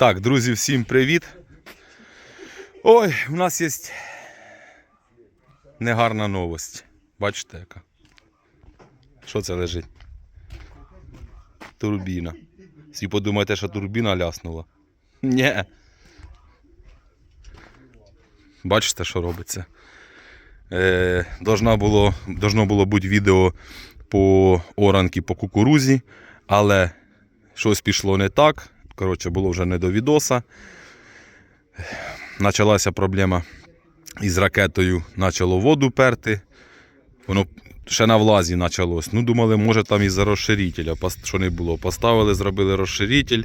Так, друзі, всім привіт. Ой, у нас є негарна новость. Бачите, яка? Що це лежить? Турбіна. Всі подумаєте, що турбіна ляснула. Ні. Бачите, що робиться? Е, должна було, должно було бути відео по оранки по кукурузі, але щось пішло не так. Коротше, було вже не до відоса. Почалася проблема із ракетою, почало воду перти. Воно ще на влазі почалось. Ну, думали, може там із-за розширителя, що не було. Поставили, зробили розширитель,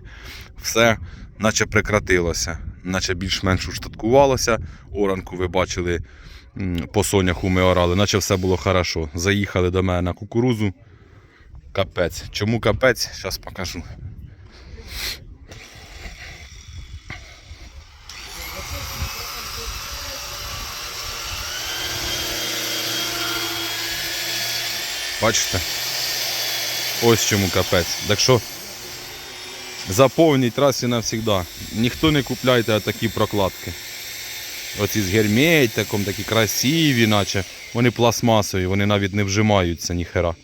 все, наче прекратилося, наче більш-менш уштаткувалося. Оранку ви бачили по соняху ми орали, наче все було хорошо. Заїхали до мене на кукурузу. Капець. Чому капець? Зараз покажу. Бачите? Ось чому капець. Так що заповніть раз і. Ніхто не купляйте такі прокладки. Оці з герметиком, такі красиві, наче. Вони пластмасові, вони навіть не вжимаються ніхера.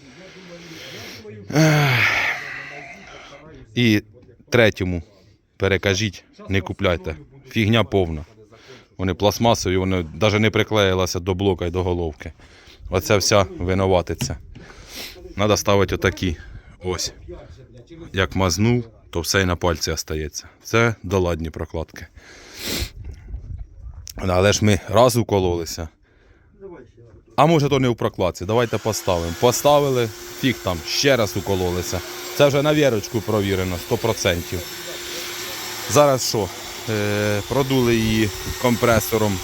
І третьому перекажіть, не купляйте. Фігня повна. Вони пластмасові, вони навіть не приклеїлися до блока і до головки. Оце вся винуватиця. Треба ставити отакі. Ось. Як мазнув, то все і на пальці остається. Це доладні прокладки. Але ж ми раз укололися. А може то не в прокладці. Давайте поставимо. Поставили, фіг там, ще раз укололися. Це вже на вірочку провірено, 100%. Зараз що? Е, продули її компресором.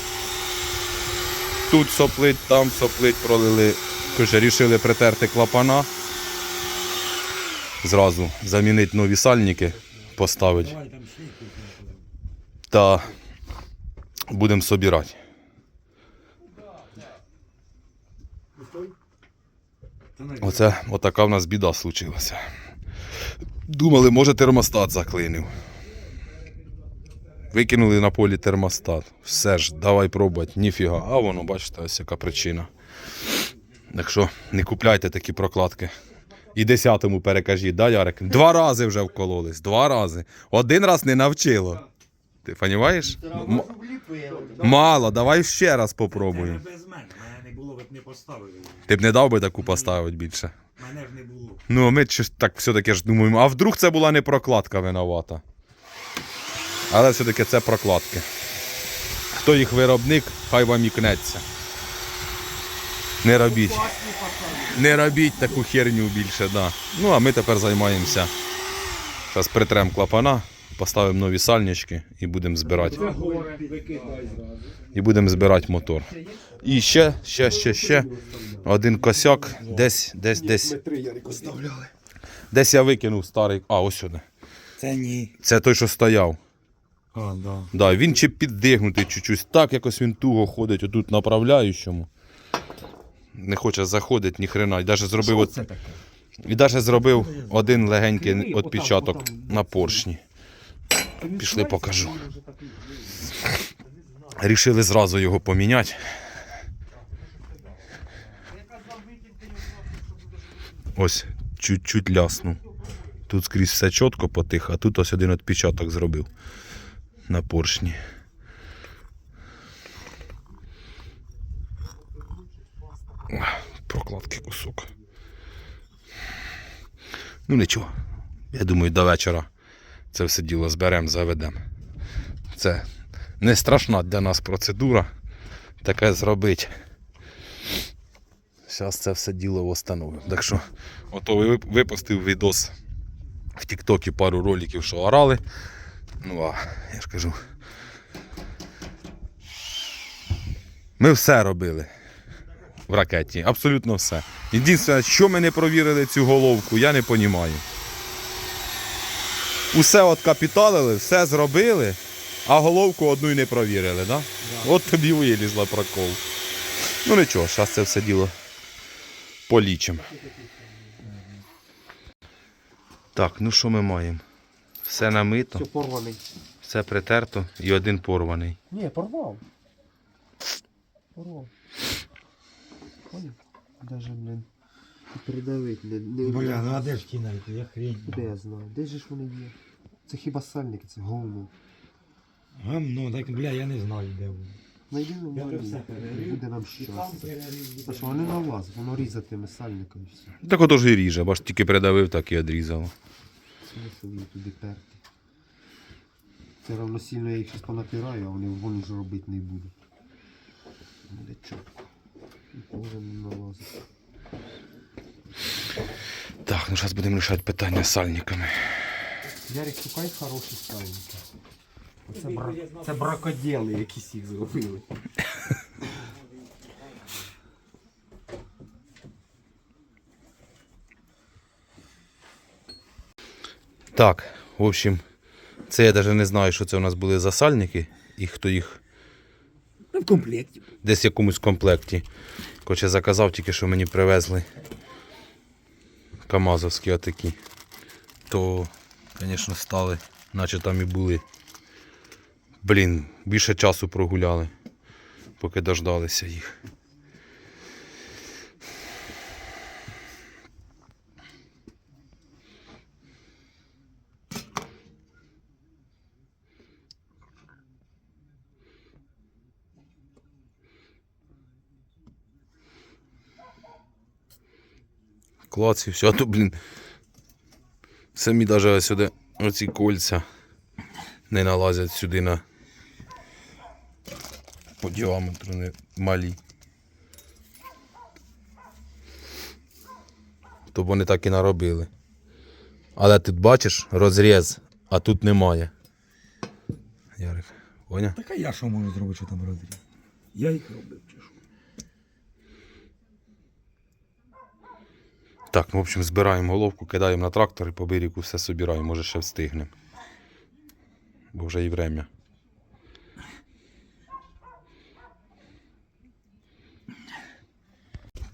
Тут соплить, там соплить, пролили. Короче, рішили притерти клапана. Зразу замінити нові сальники, поставити. Та будемо собирати. Оце отака в нас біда случилася. Думали, може термостат заклинив. Викинули на полі термостат. Все ж, давай пробувати, ніфіга. А воно, бачите, ось яка причина. Так що не купляйте такі прокладки. І десятому перекажіть, да, Ярик? Два рази вже вкололись. Два рази. Один раз не навчило. Ти розумієш? Мало, давай ще раз попробуємо. Ти б не дав би таку поставити більше. Мене ж не було. Ну, а ми так все-таки ж думаємо, а вдруг це була не прокладка винувата. Але все-таки це прокладки. Хто їх виробник, хай вам ікнеться. Не робіть. Не робіть таку херню більше, да. Ну, а ми тепер займаємося. Зараз притремо клапана, поставимо нові сальнички і будемо збирати. І будемо збирати мотор. І ще, ще, ще, ще. Один косяк, десь, десь, десь. Десь я викинув старий. А, ось сюди. Це ні. Це той, що стояв. А, да. Да, він чи піддигнутий чуть-чуть. Так якось він туго ходить отут направляючому. Не хоче заходити ні хрена. І навіть зробив, от, і навіть зробив один легенький відпечаток на поршні. Пішли покажу. Рішили зразу його поміняти. Ось, чуть-чуть ляснув. Тут скрізь все чітко потих, а тут ось один відпечаток зробив на поршні. Прокладки кусок. Ну нічого. Я думаю, до вечора це все діло зберемо, заведемо. Це не страшна для нас процедура таке зробити. Зараз це все діло встановимо. Так що, ото випустив відос в Тіктокі пару роликів, що орали. Ну а я ж кажу. Ми все робили в ракеті, абсолютно все. Єдине, що ми не провірили цю головку, я не розумію. Усе от капіталили, все зробили, а головку одну й не провірили, да? От тобі вилізла прокол. Ну нічого, зараз це все діло полічимо. Так, ну що ми маємо? Все намито. Все порваний. Все притерто і один порваний. Ні, порвав. Порвав. Поняв? Даже, блін. і Придавить не, не Бля, ну а де ж ті? Я хрень. Де я знаю? Де ж вони є? Це хіба сальники, це говно. Гамно, так бля, я не знаю, де вони. Найди перерив. буде нам там Та що вони на вас, воно різатиме сальника і все. Так ото ж і ріже, бач тільки придавив, так і одрізало. Смисл їм туди перти. Це равносильно я їх щось понапираю, а вони вон ж робити не буду. Буде чітко. І тоже не налазить. Так, ну зараз будемо рішати питання з сальниками. Ярик, шукай хороші сальники. Це, бра... це бракоділи, якісь їх зробили. Так, в общем, це я навіть не знаю, що це у нас були за сальники і хто їх Ну, в комплекті. десь в якомусь комплекті. Короче, заказав тільки, що мені привезли Камазовські отакі. То, звісно, стали, наче там і були. Блін, більше часу прогуляли, поки дождалися їх. Клац все, а то, блін. Самі навіть сюди оці кольця не налазять сюди на по діаметру не малі. То вони так і наробили. Але тут бачиш розріз, а тут немає. Ярик, поняв? Так а я що можу зробити, що там розріз? Я їх робив, чи що? Так, в общем, збираємо головку, кидаємо на трактор і по берегу все собираємо, може ще встигнемо. Бо вже і время.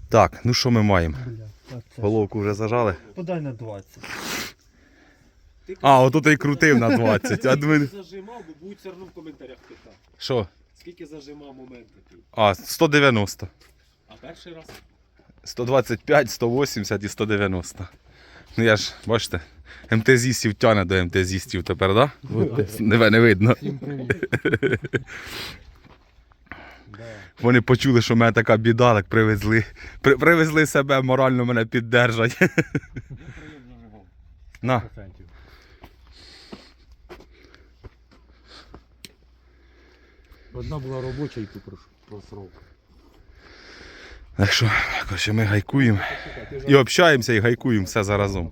Так, ну що ми маємо? Бля. Головку вже зажали. Подай на 20. А, отут і крутив на 20. А думаю, зажимав, бо будуть все одно в коментарях питати. що? Скільки зажимав моменти ти? А, 190. А перший раз? 125, 180 і 190. Ну я ж, бачите, МТЗістів тяне до МТЗістів тепер, да? От, не, видно. Вони почули, що в мене така біда, так привезли. При, привезли себе, морально мене піддержать. На. Одна була робоча і ту просров. Так що, коротше, ми гайкуємо. І общаємося, і гайкуємо все заразом.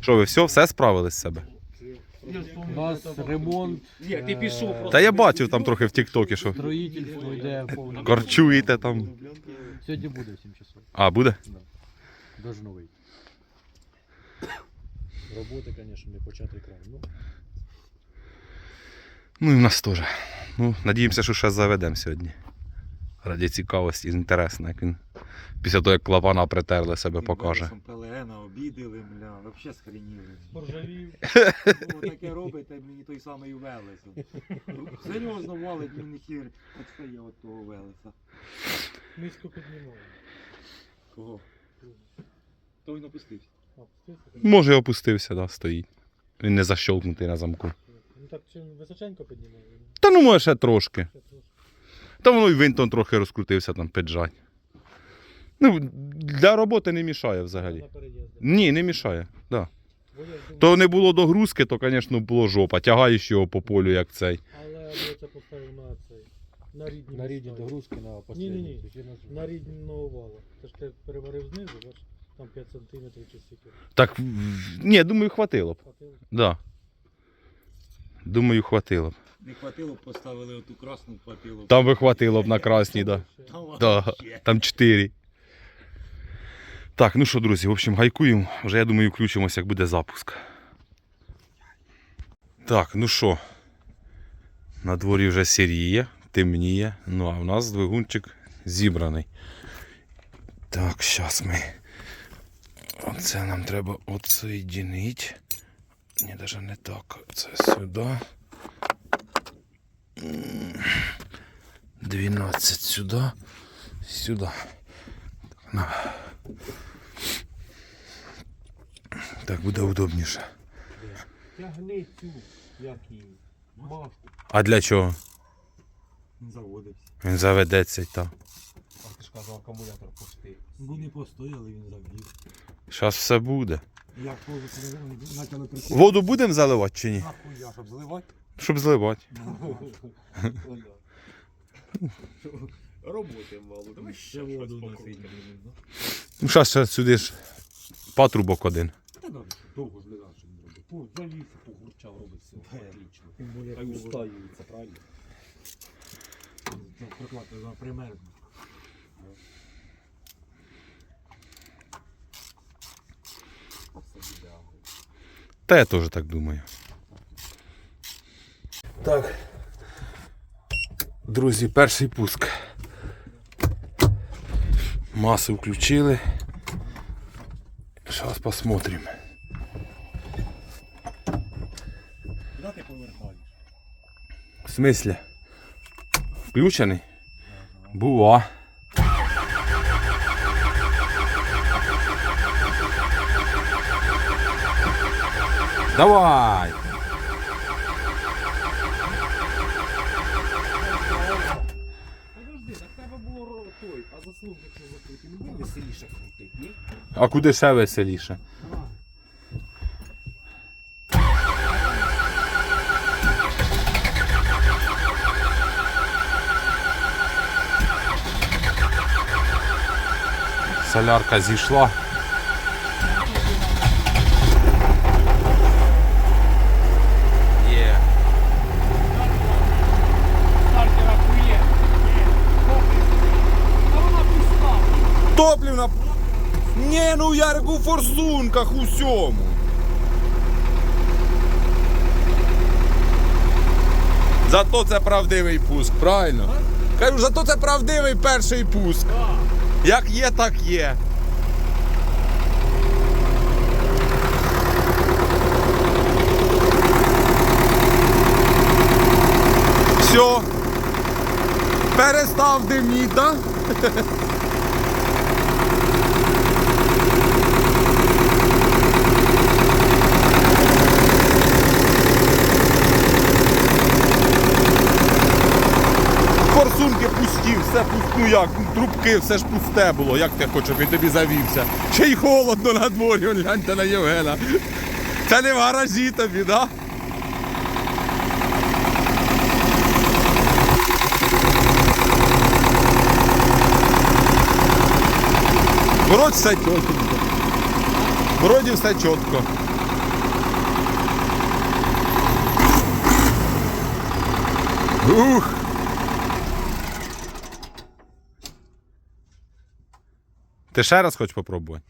Що ви все, все справили з себе? У нас ремонт, Ні, ти пішов. Та я бачив там трохи в Тіктокі, що строїтельство йде повністю. корчуєте там. Сьогодні буде в 7 часов. А, буде? Должно вийти. Роботи, звісно, не початий край. Ну, Ну і в нас теж. Ну, надіємося, що ще заведемо сьогодні. Раді цікавості, інтересно, як він після того, як клапана притерли, себе покаже. ПЛН обідали, бля, вообще схреніли. поржавів. Таке робите, мені той самий Велес. Серйозно валить мені хір. Оце я от того Велеса. Низько піднімав. Кого? Той напустився. А, пустився? Може, і опустився, да, стоїть. Він не защолкнутий на замку. Ну так чи височенько піднімав? Та ну може ще трошки. Ще трошки. Та воно і винтон трохи розкрутився там піджать. Ну, для роботи не мішає взагалі. Ні, не мішає. Да. То не було догрузки, то, звісно, було жопа. Тягаєш його по полю, як цей. Але я це поставив на цей. На рідні. На рідні догрузки на Ні, ні, ні. на- рідного вала. Це ж ти переварив знизу, бачиш? Там 5 сантиметрів чи стільки. Так, ні, думаю, хватило б. Хватило? Да. Думаю, хватило б. Не хватило, б, поставили оту красну, хватило. б. Там би хватило б на красній, да. Да, там 4. Так, ну що, друзі, в общем, гайкуємо. Вже, я думаю, включимося, як буде запуск. Так, ну що. На дворі вже сіріє, темніє. Ну, а в нас двигунчик зібраний. Так, зараз ми. Оце нам треба отсоєдінити. Ні, навіть не так. Це сюди. М, 12 сюди. Сюди. На. Так буде удобніше. Тягни цю, як її. А для чого? Він заводився. Він заведеться й так. А ти ж казав, акумулятор пустий. Бо не постояли, він завів. Зараз все буде. Як. Воду будемо заливати чи ні? Нахуя, щоб зливати? Щоб зливати. Роботи мало. Давай ще воду носити. Ну, зараз ще сюди ж патрубок один. Та нам довго ж не він робить. По заліз, погурчав, робить все. Отлично. Тим більше, Хай як устаюється, правильно? Це прикладно за примерно. Та я теж так думаю. Так. Друзі, перший пуск. Маси включили. Зараз посмотрим. Куди ти повертаєш? В смислі? Включений? Бува. Давай! Подожди, так треба було ро- той, а заслуги якщо закрити, не буде веселіше крутить, ні? А куди ще веселіше? Солярка зійшла. Ну Ярик у форсунках усьому. Зато це правдивий пуск, правильно? Кажу, зато це правдивий перший пуск. Як є, так є. Все. Перестав диміти, да? Форсунки пусті, все пусті, ну як, трубки, все ж пусте було. Як ти хочеш, він тобі завівся? Ще й холодно на дворі, гляньте на Євгена. Це не в гаражі тобі, да? Вроді все чітко. Вроді все чітко. Ух! Ти ще раз хочеш попробувати?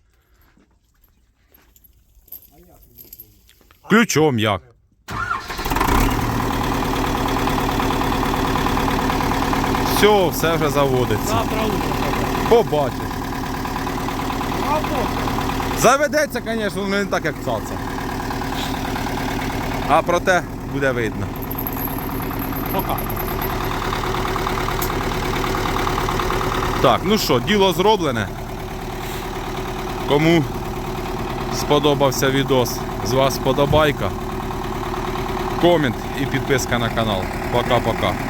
Ключом як? Все, все вже заводиться. Завтра утром. Побачиш. Заведеться, звісно, але не так, як цаца. А проте буде видно. Пока. Так, ну що, діло зроблене. Кому сподобався відос, з вас сподобайка, комент і підписка на канал. Пока-пока.